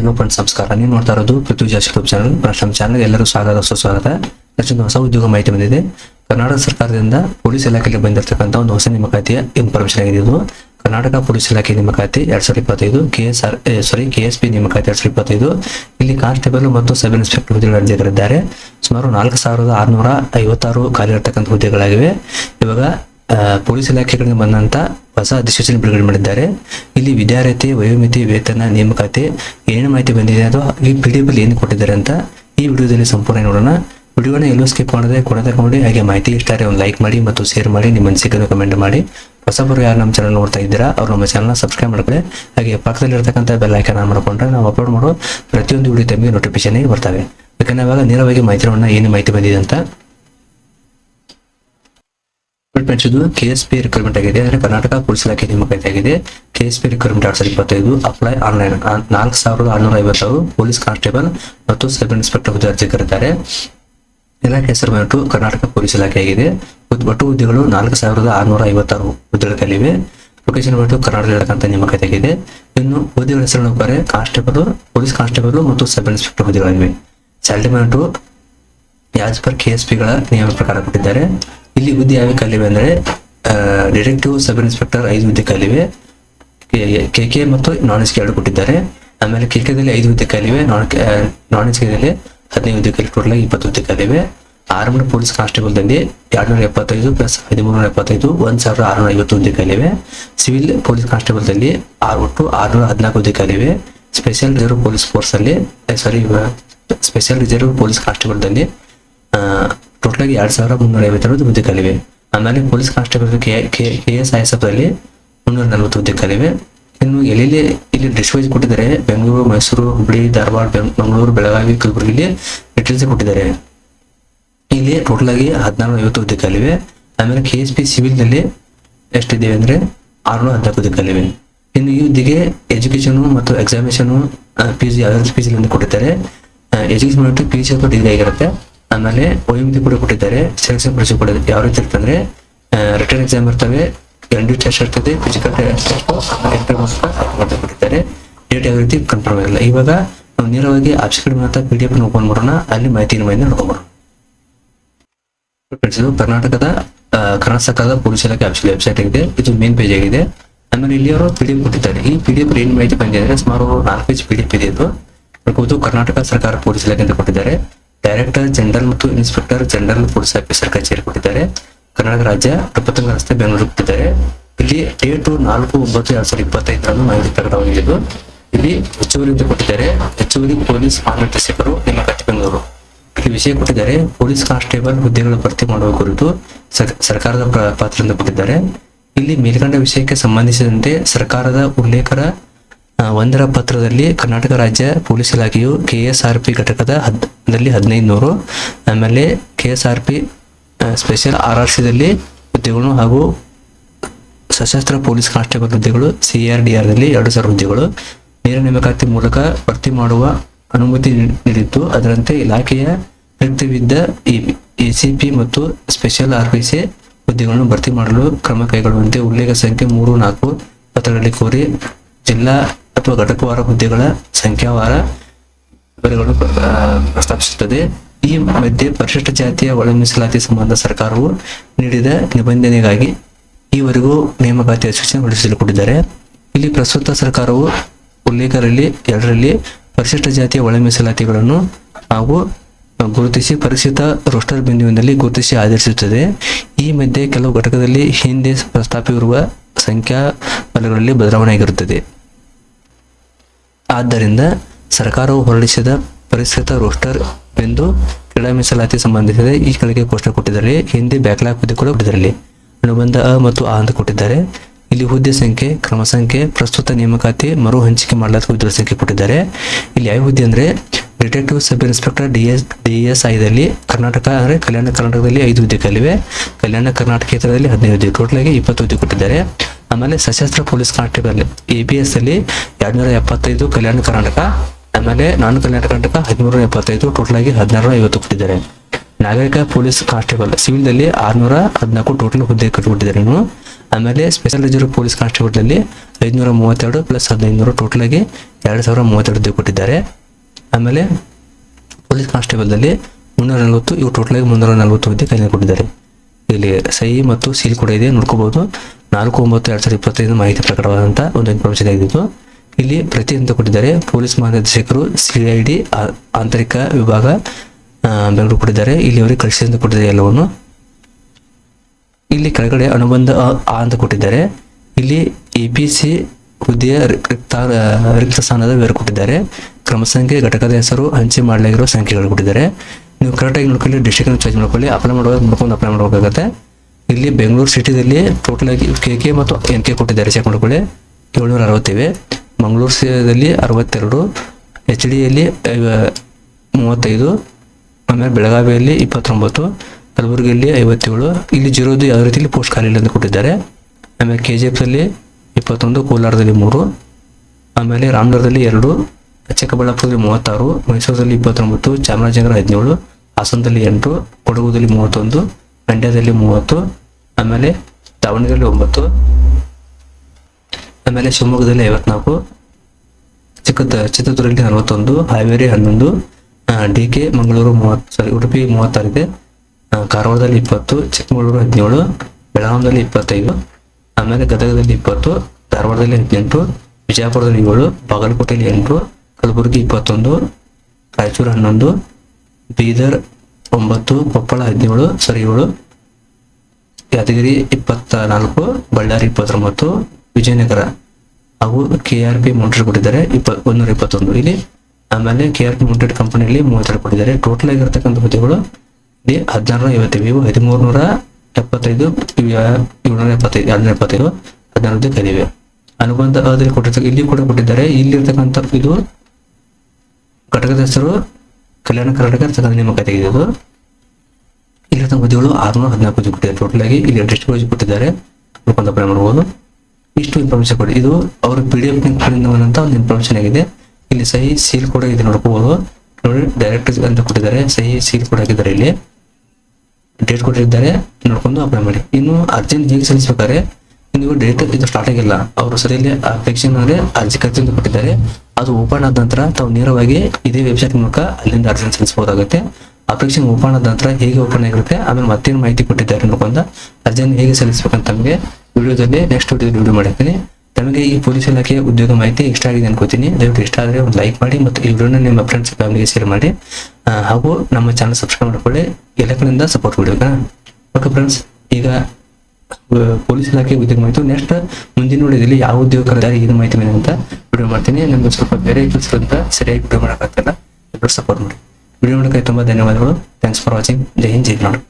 Hello friends ನಮಸ್ಕಾರ ನೀವು ನೋಡ್ತಾ ಇರೋದು ಪೃಥ್ವಿಜಾಸ್ ಯೂಟ್ಯೂಬ್ ಚಾನಲ್ ನಮ್ಮ ಚಾನಲ್. ಎಲ್ಲರೂ ಸ್ವಾಗತ. ಸುಸ್ವಾಗತ ಒಂದು ಹೊಸ ಉದ್ಯೋಗ ಮಾಹಿತಿ ಬಂದಿದೆ. ಕರ್ನಾಟಕ ಸರ್ಕಾರದಿಂದ ಪೊಲೀಸ್ ಇಲಾಖೆಗೆ ಬಂದಿರತಕ್ಕಂಥ ಒಂದು ಹೊಸ ನೇಮಕಾತಿಯ ಇನ್ಫಾರ್ಮೇಶನ್ ಆಗಿದೆ ಇದು ಕರ್ನಾಟಕ ಪೊಲೀಸ್ ಇಲಾಖೆ ನೇಮಕಾತಿ ಎರಡ್ ಸಾವಿರದ ಇಪ್ಪತ್ತೈದು K S R sorry K S P ನೇಮಕಾತಿ ಎರಡ್ ಸಾವಿರದ ಇಪ್ಪತ್ತೈದು. ಇಲ್ಲಿ ಕಾನ್ಸ್ಟೇಬಲ್ ಮತ್ತು ಸಬ್ ಇನ್ಸ್ಪೆಕ್ಟರ್ ಹುದ್ದೆಗಳು ಅರ್ಜಿಗಳಿದ್ದಾರೆ ಸುಮಾರು ನಾಲ್ಕು ಸಾವಿರದ ಆರುನೂರ ಐವತ್ತಾರು ಖಾಲಿ ಇರತಕ್ಕಂಥ ಹುದ್ದೆಗಳಾಗಿವೆ. ಇವಾಗ ಪೊಲೀಸ್ ಇಲಾಖೆಗಳಿಗೆ ಬಂದಂತ ಹೊಸ ಅಧಿಸೂಚನೆ ಬಿಡುಗಡೆ ಮಾಡಿದ್ದಾರೆ. ಇಲ್ಲಿ ವಿದ್ಯಾರ್ಥಿ, ವಯೋಮಿತಿ, ವೇತನ, ನೇಮಕಾತಿ ಏನು ಮಾಹಿತಿ ಬಂದಿದೆ ಅದು ಈ ಪಿ ಡಿ ಏನು ಕೊಟ್ಟಿದ್ದಾರೆ ಅಂತ ಈ ವಿಡಿಯೋದಲ್ಲಿ ಸಂಪೂರ್ಣ ನೋಡೋಣ. ವಿಡಿಯೋನ ಎಲ್ಲೂ ಸ್ಕಿಪ್ ಮಾಡದೆ ಕೊನೆ ನೋಡಿ, ಹಾಗೆ ಮಾಹಿತಿ ಇಷ್ಟ ಆದರೆ ಒಂದು ಲೈಕ್ ಮಾಡಿ ಮತ್ತು ಶೇರ್ ಮಾಡಿ, ನಿಮ್ಮ ಅನಿಸಿಕೆಯನ್ನು ಕಮೆಂಟ್ ಮಾಡಿ. ಹೊಸಬರು ಯಾರು ನಮ್ಮ ಚಾನಲ್ ನೋಡ್ತಾ ಇದ್ದೀರಾ, ಅವ್ರು ನಮ್ಮ ಚಾನಲ್ನ ಸಬ್ಸ್ಕ್ರೈಬ್ ಮಾಡ್ಕೊಳ್ಳಿ. ಹಾಗೆ ಪಕ್ಕದಲ್ಲಿ ಪಕ್ಕದಲ್ಲಿರ್ತಕ್ಕಂಥ ಬೆಲ್ ಐಕನ್ ಆನ್ ಮಾಡ್ಕೊಂಡ್ರೆ ನಾವು ಅಪ್ಲೋಡ್ ಮಾಡೋ ಪ್ರತಿಯೊಂದು ವಿಡಿಯೋ ತಮಗೆ ನೋಟಿಫಿಕೇಶನ್ ಬರ್ತವೆ. ಯಾಕಂದ್ರೆ ಇವಾಗ ನೇರವಾಗಿ ಮಾಹಿತಿ ಏನು ಮಾಹಿತಿ ಬಂದಿದೆ ಅಂತ ರಿಕ್ರೂಟ್ಮೆಂಟ್ ಇದು ಕೆ ಎಸ್ ಪಿ ರಿಕ್ರೂಟ್ಮೆಂಟ್ ಆಗಿದೆ. ಅಂದ್ರೆ ಕರ್ನಾಟಕ ಪೊಲೀಸ್ ಇಲಾಖೆ ನೇಮಕಾತಿ ಆಗಿದೆ. ಕೆ ಎಸ್ ಪಿ ರಿಕ್ರೂಟ್ಮೆಂಟ್ ಎರಡ್ ಸಾವಿರದ ಇಪ್ಪತ್ತೈದು ಅಪ್ಲೈ ಆನ್ಲೈನ್ ನಾಲ್ಕು ಸಾವಿರದ ಆರುನೂರ ಐವತ್ತಾರು ಪೊಲೀಸ್ ಕಾನ್ಸ್ಟೇಬಲ್ ಮತ್ತು ಸಬ್ ಇನ್ಸ್ಪೆಕ್ಟರ್ ಹುದ್ದೆ ಅರ್ಜಿ ಕರೆದಿದ್ದಾರೆ ಇಲಾಖೆ ಹೆಸರು ಬಂದ್ಬಿಟ್ಟು ಕರ್ನಾಟಕ ಪೊಲೀಸ್ ಇಲಾಖೆ ಆಗಿದೆ. ಒಟ್ಟು- ಹುದ್ದೆಗಳು ನಾಲ್ಕು ಸಾವಿರದ ಆರುನೂರ ಐವತ್ತಾರು ಹುದ್ದೆಗಳಿವೆ ಲೊಕೇಶನ್ ಬಂದು ಅಂತ ನೇಮಕಾತಿ ಆಗಿದೆ. ಇನ್ನು ಹುದ್ದೆಗಳ ಹೆಸರು ಬರೆ ಕಾನ್ಸ್ಟೇಬಲ್ ಪೊಲೀಸ್ ಕಾನ್ಸ್ಟೇಬಲ್ ಮತ್ತು ಸಬ್ ಇನ್ಸ್ಪೆಕ್ಟರ್ ಹುದ್ದೆಗಳಿವೆ ಸ್ಯಾಲರಿ ಬಂದ್ಬಿಟ್ಟು ಯಾಜ್ ಪರ್ ಕೆ ಎಸ್ ಪಿಗಳ ನಿಯಮ ಪ್ರಕಾರ ಕೊಟ್ಟಿದ್ದಾರೆ. ಇಲ್ಲಿ ಹುದ್ದೆ ಯಾವ ಕಲಿವೆ ಅಂದರೆ ಡಿಟೆಕ್ಟಿವ್ ಸಬ್ ಇನ್ಸ್ಪೆಕ್ಟರ್ ಐದು ಹುದ್ದೆ ಕಲಿವೆ. ಕೆ ಕೆ ಮತ್ತು ನಾನ್ ಎಸ್ ಕೆ ಎರಡು ಕೊಟ್ಟಿದ್ದಾರೆ. ಆಮೇಲೆ ಕೆ ಕೆದಲ್ಲಿ ಐದು ಹುದ್ದೆ ಕಲಿವೆ. ನಾನ್ ನಾನ್ ಎಸ್ ಕೆದಲ್ಲಿ ಹದಿನೈದು ಹುದ್ದೆ ಕಲಿ ಟೋಟಲ್ ಆಗಿ ಇಪ್ಪತ್ತು ಹುದ್ದೆ ಕಲಿವೆ. ಆರ್ಮಡ್ ಪೊಲೀಸ್ ಕಾನ್ಸ್ಟೇಬಲ್ ದಲ್ಲಿ ಎರಡ್ನೂರ ಎಪ್ಪತ್ತೈದು ಪ್ಲಸ್ ಹದಿಮೂರ್ನೂರ ಎಪ್ಪತ್ತೈದು ಒಂದು ಸಾವಿರದ ಆರುನೂರ ಐವತ್ತು ಹುದ್ದೆ ಕಲಿವೆ. ಸಿವಿಲ್ ಪೊಲೀಸ್ ಕಾನ್ಸ್ಟೇಬಲ್ ದಲ್ಲಿ ಆರು ಒಟ್ಟು ಆರುನೂರ ಹದಿನಾಲ್ಕು ಹುದ್ದೆ ಕಲಿವೆ. ಸ್ಪೆಷಲ್ ರಿಸರ್ವ್ ಪೊಲೀಸ್ ಫೋರ್ಸ್ ಅಲ್ಲಿ sorry special reserve police constable ದಲ್ಲಿ ಟೋಟಲ್ ಆಗಿ ಎರಡ್ ಸಾವಿರ ಮುನ್ನೂರ ಐವತ್ತೆರಡು ಹುದ್ದೆ ಕಲಿವೆ. ಆಮೇಲೆ police constable K K S I S F ದಲ್ಲಿ ಮುನ್ನೂರ ನಲವತ್ತು ಹುದ್ದೆ ಕಲಿವೆ. ಇನ್ನು ಎಲ್ಲೆಲ್ಲಿ, ಇಲ್ಲಿ ಡಿಸ್ಟ್ ವೈಸ್ ಕೊಟ್ಟಿದ್ದಾರೆ, ಬೆಂಗಳೂರು, ಮೈಸೂರು ಹುಬ್ಳಿ ಧಾರವಾಡ ಮಂಗಳೂರು, ಬೆಳಗಾವಿ, ಕಲಬುರಗಿಲಿ ಡಿಟೇಲ್ಸ್ ಕೊಟ್ಟಿದ್ದಾರೆ. ಇಲ್ಲಿ ಟೋಟಲ್ ಆಗಿ ಹದಿನಾರು ಐವತ್ತು ಹುದ್ದೆ ಕಲಿವೆ. ಆಮೇಲೆ ಕೆ ಎಸ್ ಪಿ ಸಿವಿಲ್ನಲ್ಲಿ ಎಷ್ಟಿದ್ದೇವೆ ಅಂದ್ರೆ ಆರುನೂರ ಹದಿನಾಲ್ಕು ಹುದ್ದೆ ಕಲಿವೆ. ಇನ್ನು ಈ ಹುದ್ದೆಗೆ ಎಜುಕೇಶನ್ ಮತ್ತು examination P G P G ಕೊಟ್ಟಿದ್ದಾರೆ. ಎಜುಕೇಶನ್ ಪಿ ಜಿ ಅಥವಾ ಡಿಗ್ರಿ ಆಗಿರುತ್ತೆ ಆಮೇಲೆ ಒಯ್ಮಿತಿ ಕೂಡ ಕೊಟ್ಟಿದ್ದಾರೆ. ಸೆಲೆಕ್ಷನ್ ಪರೀಕ್ಷೆ ಕೂಡ ಯಾವ ರೀತಿ ಇರ್ತಂದ್ರೆ ರಿಟರ್ನ್ ಎಕ್ಸಾಮ್ ಇರ್ತವೆ. ಎರಡು ಟೆಸ್ಟ್ ಇರ್ತದೆ. ಫಿಸಿಕಲ್ ಟೆಸ್ಟ್ ಕೊಟ್ಟಿದ್ದಾರೆ. ಡೇಟ್ ಯಾವ ರೀತಿ ಕನ್ಫರ್ಮ್ ಆಗಿಲ್ಲ. ಇವಾಗ ನಾವು ನೇರವಾಗಿ ಆಪ್ಷನ್ ಮಾಡ ಪಿ ಡಿ ಎಫ್ ಓಪನ್ ಮಾಡೋಣ. ಅಲ್ಲಿ ಮಾಹಿತಿ ಮಾಹಿತಿ ನೋಡ್ಕೊಂಬರೋಣ ಫ್ರೆಂಡ್ಸ್, ಇದು ಕರ್ನಾಟಕದ ಆ, ಕರ್ನಾಟಕ ಸರ್ಕಾರದ ಪೊಲೀಸ್ ಇಲಾಖೆ ಆಫೀಸ್ ವೆಬ್ಸೈಟ್ ಆಗಿದೆ. ಇದು ಮೇನ್ ಪೇಜ್ ಆಗಿದೆ. ಆಮೇಲೆ ಇಲ್ಲಿ ಅವರು ಪಿ ಡಿ ಎಫ್ ಕೊಟ್ಟಿದ್ದಾರೆ. ಈ ಪಿ ಡಿ ಎಫ್ ಏನ್ ಮಾಹಿತಿ ಬಂದಿದೆ ಸುಮಾರು ನಾಲ್ಕು ಪೇಜ್ ಪಿ ಡಿ ಎಫ್ ಇದೆ ಇದು ಕರ್ನಾಟಕ ಸರ್ಕಾರ ಪೊಲೀಸ್ ಇಲಾಖೆ ಅಂತ ಕೊಟ್ಟಿದ್ದಾರೆ. ಡೈರೆಕ್ಟರ್ ಜನರಲ್ ಮತ್ತು ಇನ್ಸ್ಪೆಕ್ಟರ್ ಜನರಲ್ ಪೊಲೀಸ್ ಆಫೀಸರ್ ಕಚೇರಿ ಕೊಟ್ಟಿದ್ದಾರೆ. ಕರ್ನಾಟಕ ರಾಜ್ಯ ಇಪ್ಪತ್ತೊಂದು ರಸ್ತೆ ಬೆಂಗಳೂರು ಕೊಟ್ಟಿದ್ದಾರೆ. ಇಲ್ಲಿ ಡೇಟು ನಾಲ್ಕು ಒಂಬತ್ತು ಎರಡ್ ಸಾವಿರದ ಇಪ್ಪತ್ತೈದರಂದು ಮಾಹಿತಿ ಪ್ರಕಟವಾಗಿದ್ದು ಇಲ್ಲಿ ಹೆಚ್ಚುವರಿ ಅಂತ ಕೊಟ್ಟಿದ್ದಾರೆ. ಹೆಚ್ಚುವರಿ ಪೊಲೀಸ್ ಮಹಾನಿರ್ದೇಶಕರು ನೇಮಕಾತಿ ಬೆಂಗಳೂರು ಇಲ್ಲಿ ವಿಷಯ ಕೊಟ್ಟಿದ್ದಾರೆ, ಪೊಲೀಸ್ ಕಾನ್ಸ್ಟೇಬಲ್ ಹುದ್ದೆಗಳು ಭರ್ತಿ ಮಾಡುವ ಕುರಿತು ಸರ್ಕಾರದ ಪಾತ್ರದಿಂದ ಕೊಟ್ಟಿದ್ದಾರೆ. ಇಲ್ಲಿ ಮೇಲ್ಕಂಡ ವಿಷಯಕ್ಕೆ ಸಂಬಂಧಿಸಿದಂತೆ ಸರ್ಕಾರದ ಉಲ್ಲೇಖರ ಒಂದರ ಪತ್ರದಲ್ಲಿ ಕರ್ನಾಟಕ ರಾಜ್ಯ ಪೊಲೀಸ್ ಇಲಾಖೆಯು ಕೆ ಎಸ್ ಆರ್ ಪಿ ಘಟಕದ ಹದ್ದಲ್ಲಿ ಹದಿನೈದು ನೂರು ಆಮೇಲೆ ಪಿ ಸ್ಪೆಷಲ್ ಆರ್ ಆರ್ ಸಿದಲ್ಲಿ ಹುದ್ದೆಗಳು ಹಾಗೂ ಸಶಸ್ತ್ರ ಪೊಲೀಸ್ ಕಾನ್ಸ್ಟೇಬಲ್ ಹುದ್ದೆಗಳು ಸಿಆರ್ಡಿಆರ್ ದಲ್ಲಿ ಎರಡು ಸಾವಿರ ಹುದ್ದೆಗಳು. ನೇರ ನೇಮಕಾತಿ ಮೂಲಕ ಭರ್ತಿ ಮಾಡುವ ಅನುಮತಿ ನೀಡಿತ್ತು. ಅದರಂತೆ ಇಲಾಖೆಯ ಅಗತ್ಯವಿದ್ದ ಎಸಿಪಿ ಮತ್ತು ಸ್ಪೆಷಲ್ ಆರ್ ಪಿ ಸಿ ಹುದ್ದೆಗಳನ್ನು ಭರ್ತಿ ಮಾಡಲು ಕ್ರಮ ಕೈಗೊಳ್ಳುವಂತೆ ಉಲ್ಲೇಖ ಸಂಖ್ಯೆ ಮೂರು ನಾಲ್ಕು ಪತ್ರಗಳಲ್ಲಿ ಕೋರಿ ಜಿಲ್ಲಾ ಅಥವಾ ಘಟಕವಾರ ಹುದ್ದೆಗಳ ಸಂಖ್ಯಾವಾರ ವಿವರಗಳು ಪ್ರಸ್ತಾಪಿಸುತ್ತದೆ. ಈ ಮಧ್ಯೆ ಪರಿಶಿಷ್ಟ ಜಾತಿಯ ಒಳ ಮೀಸಲಾತಿ ಸಂಬಂಧ ಸರ್ಕಾರವು ನೀಡಿದ ನಿಬಂಧನೆಗಾಗಿ ಈವರೆಗೂ ನೇಮಕಾತಿ ಅಧಿಸೂಚನೆ ಹೊರಡಿಸಿಕೊಟ್ಟಿದ್ದಾರೆ. ಇಲ್ಲಿ ಪ್ರಸ್ತುತ ಸರ್ಕಾರವು ಉಲ್ಲೇಖರಲ್ಲಿ, ಎರಡರಲ್ಲಿ ಪರಿಶಿಷ್ಟ ಜಾತಿಯ ಒಳ ಮೀಸಲಾತಿಗಳನ್ನು ಹಾಗೂ ಗುರುತಿಸಿ ಪರಿಶಿತ ರೋಸ್ಟರ್ ಬಿಂದುವಿನಲ್ಲಿ ಗುರುತಿಸಿ ಆಧರಿಸುತ್ತದೆ. ಈ ಮಧ್ಯೆ ಕೆಲವು ಘಟಕದಲ್ಲಿ ಹಿಂದೆ ಪ್ರಸ್ತಾಪಿಸಿರುವ ಸಂಖ್ಯಾ ಬಲಗಳಲ್ಲಿ ಬದಲಾವಣೆ ಆಗಿರುತ್ತದೆ ಆದ್ದರಿಂದ ಸರ್ಕಾರವು ಹೊರಡಿಸಿದ ಪರಿಷ್ಕೃತ ರೋಸ್ಟರ್ ಎಂದು ಕೆಳ ಮೀಸಲಾತಿ ಸಂಬಂಧಿಸಿದ. ಈ ಕೆಳಗೆ ಘೋಷಣೆ ಕೊಟ್ಟಿದ್ದಾರೆ. ಹಿಂದಿ ಬ್ಯಾಕ್ಲಾಗ್ ಹುದ್ದೆ ಕೂಡ ಕೊಟ್ಟಿದ್ದಾರೆ ಅನುಬಂಧ ಅ ಮತ್ತು ಆ ಅಂತ ಕೊಟ್ಟಿದ್ದಾರೆ. ಇಲ್ಲಿ ಹುದ್ದೆ ಸಂಖ್ಯೆ, ಕ್ರಮ ಸಂಖ್ಯೆ, ಪ್ರಸ್ತುತ ನೇಮಕಾತಿ, ಮರು ಹಂಚಿಕೆ ಮಾಡಲಾದ ಹುದ್ದೆಗಳ ಸಂಖ್ಯೆ ಕೊಟ್ಟಿದ್ದಾರೆ. ಇಲ್ಲಿ ಯಾವ ಹುದ್ದೆ ಅಂದರೆ detective sub inspector D S D S ಐದಲ್ಲಿ Karnataka ಅಂದರೆ ಕಲ್ಯಾಣ ಕರ್ನಾಟಕದಲ್ಲಿ ಐದು ಹುದ್ದೆ ಕಲಿವೆ ಕಲ್ಯಾಣ ಕ್ಷೇತ್ರದಲ್ಲಿ ಹದಿನೈದು ಹುದ್ದೆ, ಟೋಟಲ್ ಆಗಿ ಇಪ್ಪತ್ತು ಹುದ್ದೆ ಕೊಟ್ಟಿದ್ದಾರೆ. ಆಮೇಲೆ ಸಶಸ್ತ್ರ police constable A B S ಅಲ್ಲಿ ಎರಡ್ನೂರ ಎಪ್ಪತ್ತೈದು ಕಲ್ಯಾಣ ಕರ್ನಾಟಕ, ಆಮೇಲೆ ನಾನ್ ಕಲ್ಯಾಣ ಕರ್ನಾಟಕ ಹದಿಮೂರ ಎಪ್ಪತ್ತೈದು ಟೋಟಲ್ ಆಗಿ ಹದಿನಾರು ಐವತ್ತು ಕೊಟ್ಟಿದ್ದಾರೆ. ನಾಗರಿಕ ಪೊಲೀಸ್ ಕಾನ್ಸ್ಟೇಬಲ್ ಸಿವಿಲ್ ದಲ್ಲಿ ಆರ್ನೂರ ಹದಿನಾಲ್ಕು ಟೋಟಲ್ ಹುದ್ದೆ ಕಟ್ಟಿಬಿಟ್ಟಿದ್ದಾರೆ ನೀವು ಆಮೇಲೆ ಸ್ಪೆಷಲ್ ರಿಸರ್ವ್ ಪೊಲೀಸ್ ಕಾನ್ಸ್ಟೇಬಲ್ ದಲ್ಲಿ ಐದುನೂರ ಮೂವತ್ತೆರಡು ಪ್ಲಸ್ ಹದಿನೈದುನೂರು ಟೋಟಲ್ ಆಗಿ ಎರಡು ಸಾವಿರ ಮೂವತ್ತೆರಡು ಹುದ್ದೆ ಕೊಟ್ಟಿದ್ದಾರೆ. ಆಮೇಲೆ ಪೊಲೀಸ್ ಕಾನ್ಸ್ಟೇಬಲ್ದಲ್ಲಿ ಮುನ್ನೂರ ನಲವತ್ತು ಇವು ಟೋಟಲ್ ಆಗಿ ಮುನ್ನೂರ ನಲವತ್ತು ಹುದ್ದೆ ಕೈಲಿ ಕೊಟ್ಟಿದ್ದಾರೆ ಇಲ್ಲಿ ಸಹಿ ಮತ್ತು ಸೀಲ್ ಕೂಡ ಇದೆ ನೋಡ್ಕೋಬಹುದು ನಾಲ್ಕು, ಒಂಬತ್ತು, ಎರಡ್ ಸಾವಿರದ ಇಪ್ಪತ್ತೈದು ಮಾಹಿತಿ ಪ್ರಕಟವಾದಂತಹ ಒಂದು ಇನ್ಫಾರ್ಮೇಶನ್ ಆಗಿದ್ದು, ಇಲ್ಲಿ ಪ್ರತಿ ಅಂತ ಕೊಟ್ಟಿದ್ದಾರೆ. ಪೊಲೀಸ್ ಮಹಾನಿರ್ದೇಶಕರು ಸಿಐಡಿ ಆಂತರಿಕ ವಿಭಾಗ ಬೆಂಗಳೂರು ಕೊಟ್ಟಿದ್ದಾರೆ. ಇಲ್ಲಿ ಅವರಿಗೆ ಕಳಿಸಿ ಅಂತ ಕೊಟ್ಟಿದ್ದಾರೆ ಎಲ್ಲವನ್ನು. ಇಲ್ಲಿ ಕೆಳಗಡೆ ಅನುಬಂಧ, ಆ ಅಂತ ಕೊಟ್ಟಿದ್ದಾರೆ. ಇಲ್ಲಿ ಎ ಬಿ ಸಿ ಹುದ್ದೆಯ ರಿಕ್ತ ರಿಕ್ತ ಸ್ಥಾನದ ವಿವರ ಕೊಟ್ಟಿದ್ದಾರೆ. ಕ್ರಮ ಸಂಖ್ಯೆ ಘಟಕದ ಹೆಸರು, ಹಂಚಿ ಮಾಡಲಾಗಿರುವ ಸಂಖ್ಯೆಗಳು ಕೊಟ್ಟಿದ್ದಾರೆ. ನೀವು ಕರೆಕ್ಟಾಗಿ ನೋಡ್ಕೊಳ್ಳಿ ಡಿಸ್ಟ್ರಿಕ್ಟ್ ಚಾರ್ಜ್ ಮಾಡ್ಕೊಳ್ಳಿ. ಅಪ್ಲೈ ಮಾಡುವಾಗ ನೋಡ್ಕೊಂಡು ಅಪ್ಲೈ ಮಾಡಬೇಕಾಗತ್ತೆ. ಇಲ್ಲಿ ಬೆಂಗಳೂರು ಸಿಟಿದಲ್ಲಿ ಟೋಟಲ್ ಆಗಿ ಕೆ ಕೆ ಮತ್ತು ಎನ್ ಕೆ ಕೊಟ್ಟಿದ್ದಾರೆ. ಚೆಕ್ ಮಾಡ್ಕೊಳ್ಳಿ. ಏಳ್ನೂರ ಅರವತ್ತಿವೆ ಮಂಗಳೂರು ಸಿಟಿಯಲ್ಲಿ ಅರವತ್ತೆರಡು. ಎಚ್ ಡಿಯಲ್ಲಿ ಮೂವತ್ತೈದು. ಆಮೇಲೆ ಬೆಳಗಾವಿಯಲ್ಲಿ ಇಪ್ಪತ್ತೊಂಬತ್ತು. ಕಲಬುರಗಿಯಲ್ಲಿ ಐವತ್ತೇಳು. ಇಲ್ಲಿ ಜೀರೋದು ಯಾವ ರೀತಿಯಲ್ಲಿ ಪೋಸ್ಟ್ ಖಾಲಿ ಇಲ್ಲ ಅಂತ ಕೊಟ್ಟಿದ್ದಾರೆ. ಆಮೇಲೆ ಕೆ ಜಿ ಎಫ್ಸಲ್ಲಿ ಇಪ್ಪತ್ತೊಂದು. ಕೋಲಾರದಲ್ಲಿ ಮೂರು. ಆಮೇಲೆ ರಾಮನಗರದಲ್ಲಿ ಎರಡು. ಚಿಕ್ಕಬಳ್ಳಾಪುರದಲ್ಲಿ ಮೂವತ್ತಾರು, ಮೈಸೂರಲ್ಲಿ ಇಪ್ಪತ್ತೊಂಬತ್ತು, ಚಾಮರಾಜನಗರ ಹದಿನೇಳು, ಹಾಸನದಲ್ಲಿ ಎಂಟು, ಕೊಡಗುದಲ್ಲಿ ಮೂವತ್ತೊಂದು, ಮಂಡ್ಯದಲ್ಲಿ ಮೂವತ್ತು, ಆಮೇಲೆ ದಾವಣಗೆರೆಯಲ್ಲಿ ಒಂಬತ್ತು, ಆಮೇಲೆ ಶಿವಮೊಗ್ಗದಲ್ಲಿ ಐವತ್ನಾಲ್ಕು ಚಿಕ್ಕ ಚಿತ್ರದುರ್ಗದಲ್ಲಿ ನಲವತ್ತೊಂದು, ಹಾವೇರಿ ಹನ್ನೊಂದು ಡಿ ಕೆ ಮಂಗಳೂರು ಮೂವತ್ತು ಸಾರಿ ಉಡುಪಿ ಮೂವತ್ತಾರಿದೆ ಕಾರವಾರದಲ್ಲಿ ಇಪ್ಪತ್ತು, ಚಿಕ್ಕಮಗಳೂರು ಹದಿನೇಳು ಬೆಳಗಾವಿಯಲ್ಲಿ ಇಪ್ಪತ್ತೈದು, ಆಮೇಲೆ ಗದಗದಲ್ಲಿ ಇಪ್ಪತ್ತು, ಧಾರವಾಡದಲ್ಲಿ ಹದಿನೆಂಟು, ವಿಜಯಪುರದಲ್ಲಿ ಏಳು, ಬಾಗಲಕೋಟೆಯಲ್ಲಿ ಎಂಟು ಕಲಬುರಗಿ ಇಪ್ಪತ್ತೊಂದು, ರಾಯಚೂರು ಹನ್ನೊಂದು, ಬೀದರ್ ಒಂಬತ್ತು, ಕೊಪ್ಪಳ ಹದಿನೇಳು ಸರಿ ಏಳು ಯಾದಗಿರಿ ಇಪ್ಪತ್ತ ನಾಲ್ಕು, ಬಳ್ಳಾರಿ ಇಪ್ಪತ್ತೊಂಬತ್ತು, ವಿಜಯನಗರ. ಹಾಗೂ ಕೆ ಆರ್ ಪಿ ಮೌಂಟೆಡ್ ಕೊಟ್ಟಿದ್ದಾರೆ, ಇಪ್ಪ ಒಂದೂರ ಇಪ್ಪತ್ತೊಂದು. ಇಲ್ಲಿ ಆಮೇಲೆ ಕೆ ಆರ್ ಪಿ ಮೌಂಟೆಡ್ ಕಂಪನಿಯಲ್ಲಿ ಮೂವತ್ತೆರಡು ಕೊಟ್ಟಿದ್ದಾರೆ. ಟೋಟಲ್ ಆಗಿರ್ತಕ್ಕಂಥ ಹುದ್ದೆಗಳು ಇಲ್ಲಿ ಹದಿನಾರು ಐವತ್ತೈದು ಇವು ಹದಿಮೂರು ನೂರ ಎಪ್ಪತ್ತೈದು ಏಳ್ನೂರ ಎಪ್ಪತ್ತೈದು ಎರಡ್ನೂರ ಎಪ್ಪತ್ತೈದು ಹದಿನಾರು ಕಲಿವೆ ಅನುಬಂಧ ಅದಲ್ಲಿ ಕೊಟ್ಟಿರ್ತಕ್ಕ ಇಲ್ಲಿ ಕೂಡ ಕೊಟ್ಟಿದ್ದಾರೆ. ಇಲ್ಲಿರ್ತಕ್ಕಂಥ ಇದು ಘಟಕದ ಹೆಸರು ಕಲ್ಯಾಣ ಕರ್ನಾಟಕ ಸದನ ನೇಮಕಾತಿ ಇದು ಇಲ್ಲಿರ್ತಕ್ಕ ಹುದ್ದೆಗಳು ಆರುನೂರ ಹದಿನಾಲ್ಕು ಕೊಟ್ಟಿದೆ ಟೋಟಲ್ ಆಗಿ ಇಲ್ಲಿ ಡಿಸ್ಟ್ರಿಕ್ಟ್ ವೈಸ್ ಕೊಟ್ಟಿದ್ದಾರೆ. ಅಪ್ಲೈ ಮಾಡ್ಬೋದು. ಇಷ್ಟು ಇನ್ಫಾರ್ಮೇಶನ್ ಕೊಡಿ. ಇದು ಅವರ ಪಿ ಡಿ ಎಫ್ ಬಂದಂತ ಒಂದು ಇನ್ಫಾರ್ಮೇಶನ್ ಆಗಿದೆ. ಇಲ್ಲಿ ಸಹಿ ಸೀಲ್ ಕೂಡ ಇದೆ ನೋಡ್ಕೋಬಹುದು ನೋಡಿ ಡೈರೆಕ್ಟ್ ಅಂತ ಕೊಟ್ಟಿದ್ದಾರೆ. ಸಹಿ ಸೀಲ್ ಕೂಡ ಹಾಕಿದ್ದಾರೆ ಇಲ್ಲಿ. ಡೇಟ್ ಕೊಟ್ಟಿದ್ದಾರೆ. ನೋಡ್ಕೊಂಡು ಅಪ್ಲೈ ಮಾಡಿ. ಇನ್ನು ಅರ್ಜೆಂಟ್ ಹೇಗೆ ಸಲ್ಲಿಸ್ಬೇಕಾದ್ರೆ ನೀವು ಡೇಟ್ ಇದು ಸ್ಟಾರ್ಟ್ ಆಗಿಲ್ಲ. ಅವರು ಸರಿಯಲ್ಲಿ ಅಪ್ಲಿಕೇಶನ್ ಅಂದರೆ ಅರ್ಜಿ ಕರ್ತಿ ಅಂತ ಕೊಟ್ಟಿದ್ದಾರೆ. ಅದು ಓಪನ್ ಆದ ನಂತರ ತಾವು ನೇರವಾಗಿ ಇದೇ ವೆಬ್ಸೈಟ್ ಮೂಲಕ ಅಲ್ಲಿಂದ ಅರ್ಜಿ ಸಲ್ಲಿಸಬಹುದಾಗುತ್ತೆ ಅಪ್ಲಿಕೇಶನ್ ಓಪನ್ ಆದ ನಂತರ ಹೇಗೆ ಓಪನ್ ಆಗಿರುತ್ತೆ, ಆಮೇಲೆ ಮತ್ತೇನು ಮಾಹಿತಿ ಕೊಟ್ಟಿದ್ದಾರೆ ಅನ್ನೋಕೊಂದ ಅರ್ಜಿಯನ್ನು ಹೇಗೆ ಸಲ್ಲಿಸಬೇಕಂತ ನಮಗೆ ವಿಡಿಯೋದಲ್ಲಿ ನೆಕ್ಸ್ಟ್ ವಿಡಿಯೋ ವಿಡಿಯೋ ಮಾಡಿರ್ತೀನಿ. ತಮಗೆ ಈ ಪೊಲೀಸ್ ಇಲಾಖೆಯ ಉದ್ಯೋಗ ಮಾಹಿತಿ ಇಷ್ಟ ಆಗಿದೆ ಅನ್ಕೋತೀನಿ. ದಯವಿಟ್ಟು ಇಷ್ಟ ಆದರೆ ಒಂದು ಲೈಕ್ ಮಾಡಿ ಮತ್ತು ಈ ವಿಡಿಯೋನ ನಿಮ್ಮ ಫ್ರೆಂಡ್ಸ್ ಫ್ಯಾಮಿಲಿಗೆ ಶೇರ್ ಮಾಡಿ. ಹಾಗೂ ನಮ್ಮ ಚಾನಲ್ ಸಬ್ಸ್ಕ್ರೈಬ್ ಮಾಡ್ಕೊಳ್ಳಿ. ಎಲ್ಲ ಕಡೆಯಿಂದ ಸಪೋರ್ಟ್ ಕೊಡಬೇಕಾ? ಓಕೆ ಫ್ರೆಂಡ್ಸ್ ಈಗ ಪೊಲೀಸ್ ಇಲಾಖೆ ಉದ್ಯೋಗ ಮಾಹಿತಿ ನೆಕ್ಸ್ಟ್ ಮುಂದಿನ ವಿಡಿಯೋದಲ್ಲಿ ಯಾವ ಉದ್ಯೋಗ ಏನು ಮಾಹಿತಿ ಮೇಲೆ ಅಂತ ವಿಡಿಯೋ ಮಾಡ್ತೀನಿ. ನಮ್ಗೆ ಸ್ವಲ್ಪ ಬೇರೆ ಕೆಲಸದಿಂದ ಸರಿಯಾಗಿ ವಿಡಿಯೋ ಮಾಡೋಕ್ಕಾಗ್ತಿಲ್ಲ ಸಪೋರ್ಟ್ ಮಾಡಿ. ವಿಡಿಯೋ ಮಾಡೋಕ್ಕೆ ತುಂಬ ಧನ್ಯವಾದಗಳು. ಥ್ಯಾಂಕ್ಸ್ ಫಾರ್ ವಾಚಿಂಗ್ ಜೈ ಹಿಂದ್, ಜೈ ಕರ್ನಾಟಕ